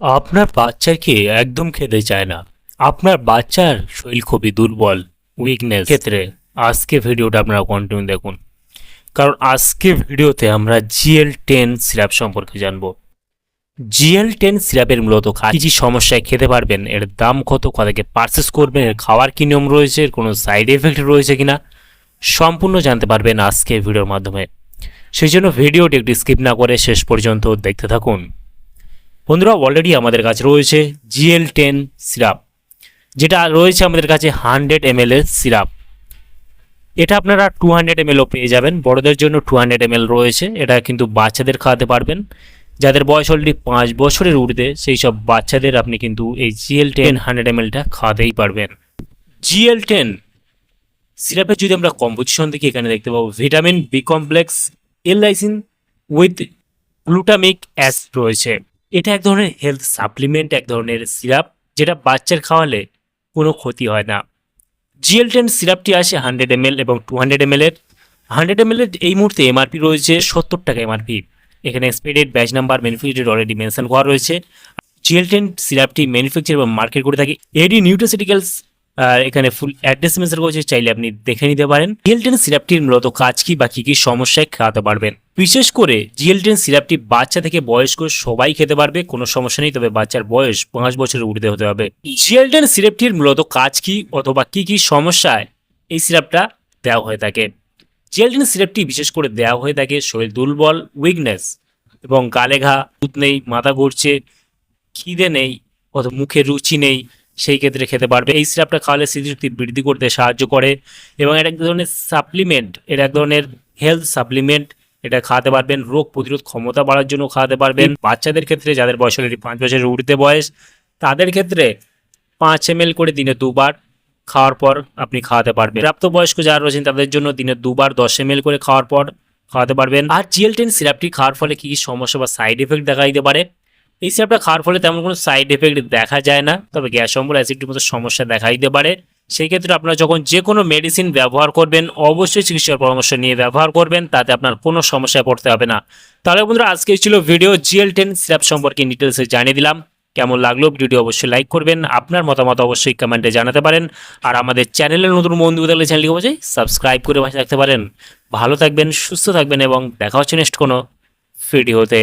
আপনার বাচ্চাকে একদম খেতে চায় না? আপনার বাচ্চার শরীর খুবই দুর্বল উইকনেস ক্ষেত্রে। আজকে ভিডিওটা আপনারা কন্টিনিউ দেখুন। কারণ আজকে ভিডিওতে আমরা জিএল টেন সিরাপ সম্পর্কে জানব। জিএল টেন সিরাপের মূলত কি কি সমস্যায় খেতে পারবেন, এর দাম কত, কতকে পারচেস করবেন, এর খাওয়ার কি নিয়ম রয়েছে, এর কোনো সাইড এফেক্ট রয়েছে কিনা, সম্পূর্ণ জানতে পারবেন আজকে ভিডিওর মাধ্যমে। সেই জন্য ভিডিওটি একটি স্কিপ না করে শেষ পর্যন্ত দেখতে থাকুন। বন্ধুরা অলরেডি আমাদের কাছে রয়েছে জিএল টেন সিরাপ, যেটা রয়েছে আমাদের কাছে হান্ড্রেড এম এর সিরাপ। এটা আপনারা টু হান্ড্রেড এম এলও পেয়ে যাবেন। বড়দের জন্য টু হান্ড্রেড এম রয়েছে। এটা কিন্তু বাচ্চাদের খাওয়াতে পারবেন। যাদের বয়স অলরেডি পাঁচ বছরের ঊর্ধ্বে, সেই সব বাচ্চাদের আপনি কিন্তু এই জিএল টেন হান্ড্রেড এম এলটা খাওয়াতেই পারবেন। জিএল টেন সিরাপের যদি আমরা কম্পোজিশন দেখি, এখানে দেখতে পাবো vitamin, B complex, L lysine with glutamic acid রয়েছে। এটা এক ধরনের হেলথ সাপ্লিমেন্ট এক ধরনের সিরাপ যেটা বাচ্চার খাওয়ালে কোনো ক্ষতি হয় না। জিএল টেন সিরাপটি আসে হান্ড্রেড এম এবং টু হান্ড্রেড এম এর। হান্ড্রেড এম এর এই মুহূর্তে এমআরপি রয়েছে সত্তর টাকা এমআরপি এখানে expiry batch number manufacture already mention করা রয়েছে। জিএল টেন সিরাপটি ম্যানুফ্যাকচার এবং মার্কেট করে থাকে। এডি নিউট্রাসিটিক্যালস আর এখানে ফুল অ্যাড্রেস মেনশন করেছে চাইলে আপনি দেখে নিতে পারেন। জিএল টেন সিরাপটির মূলত কাজ কি বা কী কী সমস্যায় খাওয়াতে পারবেন? বিশেষ করে জিএল টেন সিরাপটি বাচ্চা থেকে বয়স্ক সবাই খেতে পারবে, কোনো সমস্যা নেই, তবে বাচ্চার বয়স পাঁচ বছরের ঊর্ধ্বে হতে হবে। জিএল টেন সিরাপটির মূলত কাজ কি অথবা কি কি সমস্যায় এই সিরাপটা দেওয়া হয়ে থাকে? জিএল টেন সিরাপটি বিশেষ করে দেওয়া হয়ে থাকে শরীর দুর্বল উইকনেস এবং গালে ঘা, দুধ নেই, মাথা ঘুরছে, খিদে নেই অথবা মুখে রুচি নেই সেই ক্ষেত্রে খেতে পারবে। এই সিরাপটা খাওয়ালে স্মৃতিশক্তি বৃদ্ধি করতে সাহায্য করে এবং এটা এক ধরনের সাপ্লিমেন্ট এটা এক ধরনের হেলথ সাপ্লিমেন্ট এটা খাওয়াতে পারবেন। রোগ প্রতিরোধ ক্ষমতা বাড়ার জন্য খাওয়াতে পারবেন। বাচ্চাদের ক্ষেত্রে, যাদের বয়স অলরেডি পাঁচ বছরের উঠতে বয়স, তাদের ক্ষেত্রে পাঁচ এম করে দিনে দুবার খাওয়ার পর আপনি খাওয়াতে পারবেন। প্রাপ্তবয়স্ক যারা রয়েছেন, তাদের জন্য দিনে দুবার দশ এম করে খাওয়ার পর খাওয়াতে পারবেন। আর জিএল টেন সিরাপটি খাওয়ার ফলে কী কী সমস্যা বা সাইড এফেক্ট দেখা দিতে পারে? এই সিরাপটা খাওয়ার ফলে তেমন কোনো সাইড এফেক্ট দেখা যায় না, তবে গ্যাস অম্বল অ্যাসিডের মতো সমস্যা দেখা দিতে পারে। সেই ক্ষেত্রে আপনারা যখন যে কোনো মেডিসিন ব্যবহার করবেন, অবশ্যই চিকিৎসার পরামর্শ নিয়ে ব্যবহার করবেন, তাতে আপনার কোনো সমস্যায় পড়তে হবে না। তাহলে বন্ধুরা, আজকে ছিল ভিডিও জিএল টেন সিরাপ সম্পর্কে ডিটেলসে জানিয়ে দিলাম। কেমন লাগল ভিডিওটি অবশ্যই লাইক করবেন, আপনার মতামত অবশ্যই কমেন্টে জানাতে পারেন। আর আমাদের চ্যানেলের নতুন বন্ধু থাকলে চ্যানেলটি অবশ্যই সাবস্ক্রাইব করে পাশে রাখতে পারেন। ভালো থাকবেন, সুস্থ থাকবেন এবং দেখা হচ্ছে নেক্সট কোনো ভিডিওতে